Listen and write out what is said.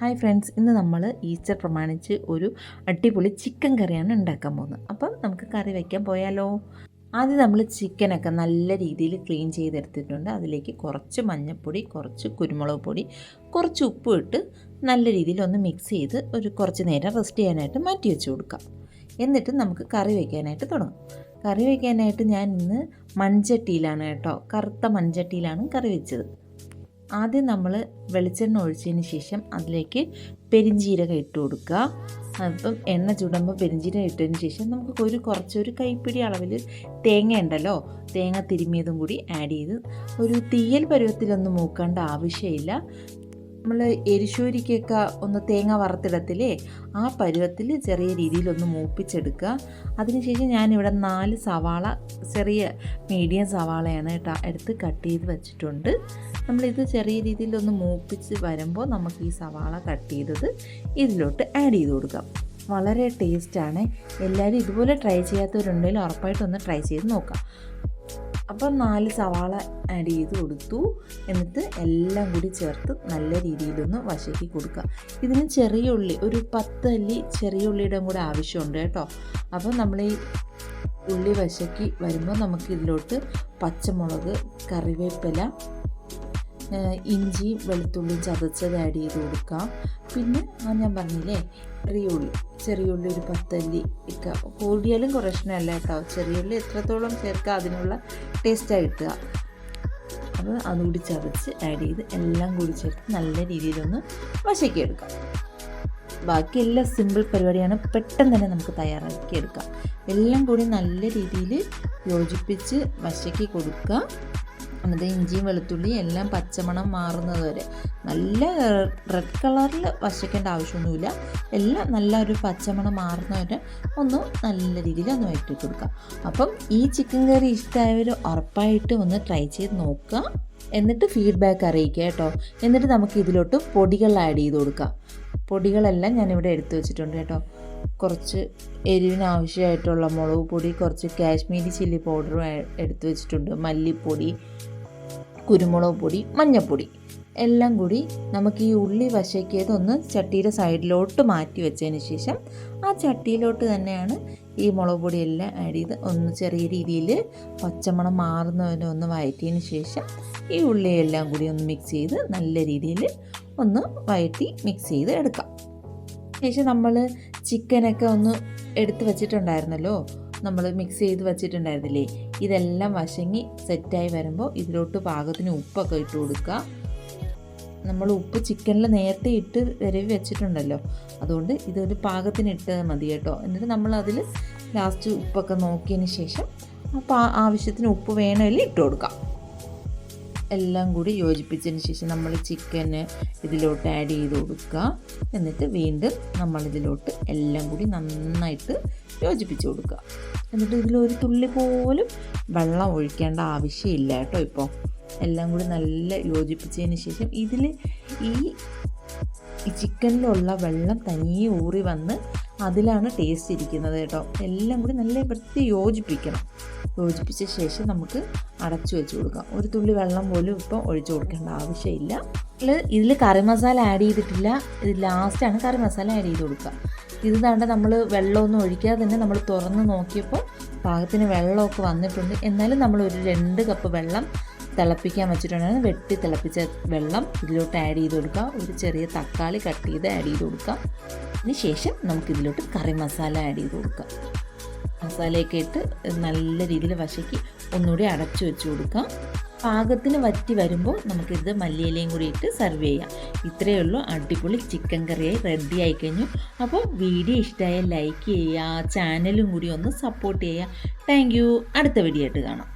Hi friends ഇന്ന് നമ്മൾ Easter പ്രമാണിച്ച് ഒരു അടിപൊളി ചിക്കൻ കറിയാണ് ഉണ്ടാക്കാൻ പോകുന്നത്. അപ്പം നമുക്ക് കറി വയ്ക്കാൻ പോയാലോ? ആദ്യം നമ്മൾ ചിക്കനൊക്കെ നല്ല രീതിയിൽ ക്ലീൻ ചെയ്തെടുത്തിട്ടുണ്ട്. അതിലേക്ക് കുറച്ച് മഞ്ഞൾപ്പൊടി കുറച്ച് കുരുമുളക് പൊടി കുറച്ച് ഉപ്പ് ഇട്ട് നല്ല രീതിയിൽ ഒന്ന് മിക്സ് ചെയ്ത് ഒരു കുറച്ച് നേരം റെസ്റ്റ് ചെയ്യാനായിട്ട് മാറ്റി വെച്ച് കൊടുക്കാം. എന്നിട്ട് നമുക്ക് കറി വയ്ക്കാനായിട്ട് തുടങ്ങാം. കറി വയ്ക്കാനായിട്ട് ഞാൻ ഇന്ന് മൺചട്ടിയിലാണ് കേട്ടോ കറുത്ത മൺചട്ടിയിലാണ് കറി വെച്ചത്. ആദ്യം നമ്മൾ വെളിച്ചെണ്ണ ഒഴിച്ചതിന് ശേഷം അതിലേക്ക് പെരിഞ്ചീരകം ഇട്ട് കൊടുക്കുക. അപ്പം എണ്ണ ചൂടുമ്പോൾ പെരിഞ്ചീരകം ഇട്ടതിന് ശേഷം നമുക്ക് ഒരു കുറച്ചൊരു കൈപ്പിടി അളവിൽ തേങ്ങ ഉണ്ടല്ലോ തേങ്ങ തിരുമിയതും കൂടി ആഡ് ചെയ്ത് ഒരു തീയൽ പരുവത്തിലൊന്നും മൂക്കേണ്ട ആവശ്യമില്ല. നമ്മൾ എരിശൂരിക്കൊക്കെ ഒന്ന് തേങ്ങ വറുത്തിടത്തില്ലേ ആ പരുവത്തിൽ ചെറിയ രീതിയിലൊന്ന് മൂപ്പിച്ചെടുക്കുക. അതിനുശേഷം ഞാനിവിടെ നാല് സവാള ചെറിയ മീഡിയം സവാളയാണ് കേട്ടോ എടുത്ത് കട്ട് ചെയ്ത് വെച്ചിട്ടുണ്ട്. നമ്മളിത് ചെറിയ രീതിയിലൊന്ന് മൂപ്പിച്ച് വരുമ്പോൾ നമുക്ക് ഈ സവാള കട്ട് ചെയ്തത് ഇതിലോട്ട് ആഡ് ചെയ്ത് കൊടുക്കാം. വളരെ ടേസ്റ്റാണ് എല്ലാവരും ഇതുപോലെ ട്രൈ ചെയ്യാത്തവരുണ്ടെങ്കിൽ ഉറപ്പായിട്ടൊന്ന് ട്രൈ ചെയ്ത് നോക്കാം. അപ്പം നാല് സവാള ആഡ് ചെയ്ത് കൊടുത്തു. എന്നിട്ട് എല്ലാം കൂടി ചേർത്ത് നല്ല രീതിയിലൊന്ന് വശക്കി കൊടുക്കുക. ഇതിന് ചെറിയ ഉള്ളി ഒരു പത്ത് അല്ലി ചെറിയ ഉള്ളിയുടെ കൂടെ ആവശ്യമുണ്ട് കേട്ടോ. അപ്പം നമ്മൾ ഈ ഉള്ളി വശക്കി വരുമ്പോൾ നമുക്ക് ഇതിലോട്ട് പച്ചമുളക് കറിവേപ്പില ഇഞ്ചി വെളുത്തുള്ളി ചതച്ചത് ആഡ് ചെയ്ത് കൊടുക്കാം. പിന്നെ ഞാൻ പറഞ്ഞില്ലേ ചെറിയ ഉള്ളി ചെറിയ ഉള്ളി ഒരു പത്തല്ലി ഒക്കെ കൂടിയാലും കുറേശ്ശനല്ല കേട്ടോ. ചെറിയ ഉള്ളി എത്രത്തോളം ചേർക്കുക അതിനുള്ള ടേസ്റ്റായി കിട്ടുക. അപ്പോൾ അതുകൂടി ചതച്ച് ആഡ് ചെയ്ത് എല്ലാം കൂടി ചേർത്ത് നല്ല രീതിയിലൊന്ന് വശക്കി എടുക്കാം. ബാക്കി എല്ലാ സിമ്പിൾ പരിപാടിയാണ് പെട്ടെന്ന് തന്നെ നമുക്ക് തയ്യാറാക്കി എടുക്കാം. എല്ലാം കൂടി നല്ല രീതിയിൽ യോജിപ്പിച്ച് വശക്കി കൊടുക്കുക എന്നിട്ട് ഇഞ്ചിയും വെളുത്തുള്ളിയും എല്ലാം പച്ചമണം മാറുന്നത് വരെ. നല്ല റെഡ് കളറിൽ വശക്കേണ്ട ആവശ്യമൊന്നുമില്ല. എല്ലാം നല്ല ഒരു പച്ചമണം മാറുന്നവരെ ഒന്ന് നല്ല രീതിയിൽ ഒന്ന് വയറ്റിട്ട് കൊടുക്കുക അപ്പം ഈ ചിക്കൻ കറി ഇഷ്ടമായവർ ഉറപ്പായിട്ട് ഒന്ന് ട്രൈ ചെയ്ത് നോക്കുക. എന്നിട്ട് ഫീഡ്ബാക്ക് അറിയിക്കുക കേട്ടോ. എന്നിട്ട് നമുക്ക് ഇതിലോട്ട് പൊടികൾ ആഡ് ചെയ്ത് കൊടുക്കാം. പൊടികളെല്ലാം ഞാനിവിടെ എടുത്തു വെച്ചിട്ടുണ്ട് കേട്ടോ. കുറച്ച് എരിവിന് ആവശ്യമായിട്ടുള്ള മുളക് പൊടി കുറച്ച് കാശ്മീരി ചില്ലി പൗഡറും എടുത്തു വെച്ചിട്ടുണ്ട്. മല്ലിപ്പൊടി കുരുമുളക് പൊടി മഞ്ഞൾപ്പൊടി എല്ലാം കൂടി നമുക്ക് ഈ ഉള്ളി വശക്കിയതൊന്ന് ചട്ടിയുടെ സൈഡിലോട്ട് മാറ്റി വെച്ചതിന് ശേഷം ആ ചട്ടിയിലോട്ട് തന്നെയാണ് ഈ മുളക് പൊടിയെല്ലാം ആഡ് ചെയ്ത് ഒന്ന് ചെറിയ രീതിയിൽ പച്ചമണം മാറുന്നതിനെ ഒന്ന് വഴറ്റിയതിന് ശേഷം ഈ ഉള്ളിയെല്ലാം കൂടി ഒന്ന് മിക്സ് ചെയ്ത് നല്ല രീതിയിൽ ഒന്ന് വഴറ്റി മിക്സ് ചെയ്ത് എടുക്കാം. ശേഷം നമ്മൾ ചിക്കനൊക്കെ ഒന്ന് എടുത്ത് വെച്ചിട്ടുണ്ടായിരുന്നല്ലോ നമ്മൾ മിക്സ് ചെയ്ത് വെച്ചിട്ടുണ്ടായിരുന്നില്ലേ? ഇതെല്ലാം വശങ്ങി സെറ്റായി വരുമ്പോൾ ഇതിലോട്ട് പാകത്തിന് ഉപ്പൊക്കെ ഇട്ട് കൊടുക്കുക. നമ്മൾ ഉപ്പ് ചിക്കനിൽ നേരത്തെ ഇട്ട് വരവി വെച്ചിട്ടുണ്ടല്ലോ. അതുകൊണ്ട് ഇതൊരു പാകത്തിന് ഇട്ട് മതി കേട്ടോ. എന്നിട്ട് നമ്മൾ അതിൽ ലാസ്റ്റ് ഉപ്പൊക്കെ നോക്കിയതിന് ശേഷം അപ്പോൾ ആവശ്യത്തിന് ഉപ്പ് വേണമെങ്കിൽ ഇട്ട് കൊടുക്കാം. എല്ലാം കൂടി യോജിപ്പിച്ചതിന് ശേഷം നമ്മൾ ചിക്കന് ഇതിലോട്ട് ആഡ് ചെയ്ത് കൊടുക്കുക. എന്നിട്ട് വീണ്ടും നമ്മളിതിലോട്ട് എല്ലാം കൂടി നന്നായിട്ട് യോജിപ്പിച്ച് കൊടുക്കുക. എന്നിട്ട് ഇതിലൊരു തുള്ളി പോലും വെള്ളം ഒഴിക്കേണ്ട ആവശ്യമില്ല കേട്ടോ ഇപ്പോൾ എല്ലാം കൂടി നല്ല യോജിപ്പിച്ചതിന് ശേഷം ഇതിൽ ഈ ചിക്കനിലുള്ള വെള്ളം തനിയെ ഊറി വന്ന് അതിലാണ് ടേസ്റ്റ് ഇരിക്കുന്നത് കേട്ടോ. എല്ലാം കൂടി നല്ല വൃത്തി യോജിപ്പിക്കണം. യോജിപ്പിച്ച ശേഷം നമുക്ക് അടച്ചു വെച്ച് കൊടുക്കാം. ഒരു തുള്ളി വെള്ളം പോലും ഇപ്പോൾ ഒഴിച്ചു കൊടുക്കേണ്ട ആവശ്യമില്ല. ഇതിൽ കറി മസാല ആഡ് ചെയ്തിട്ടില്ല. ഇത് ലാസ്റ്റാണ് കറി മസാല ആഡ് ചെയ്ത് കൊടുക്കുക. ഇത് താണ്ട് നമ്മൾ വെള്ളമൊന്നും ഒഴിക്കാതെ തന്നെ നമ്മൾ തുറന്ന് നോക്കിയപ്പോൾ പാകത്തിന് വെള്ളമൊക്കെ വന്നിട്ടുണ്ട്. എന്നാലും നമ്മൾ ഒരു രണ്ട് കപ്പ് വെള്ളം തിളപ്പിക്കാൻ വെച്ചിട്ടുണ്ടായിരുന്നു വെട്ടി തിളപ്പിച്ച വെള്ളം ഇതിലോട്ട് ആഡ് ചെയ്ത് കൊടുക്കാം. ഒരു ചെറിയ തക്കാളി കട്ട് ചെയ്ത് ആഡ് ചെയ്ത് കൊടുക്കാം. അതിന് ശേഷം നമുക്ക് ഇതിലോട്ട് കറി മസാല ആഡ് ചെയ്ത് കൊടുക്കാം. മസാലയൊക്കെ ഇട്ട് നല്ല രീതിയിൽ വശക്കി ഒന്നുകൂടി അടച്ചു വെച്ച് കൊടുക്കാം. പാകത്തിന് വറ്റി വരുമ്പോൾ നമുക്കിത് മല്ലിയിലയും കൂടി ഇട്ട് സെർവ് ചെയ്യാം. ഇത്രയേ ഉള്ളൂ. അടിപൊളി ചിക്കൻ കറിയായി റെഡി ആയി കഴിഞ്ഞു. അപ്പോൾ വീഡിയോ ഇഷ്ടമായ ലൈക്ക് ചെയ്യുക ചാനലും കൂടി ഒന്ന് സപ്പോർട്ട് ചെയ്യുക. താങ്ക് അടുത്ത വീഡിയോ ആയിട്ട് കാണാം.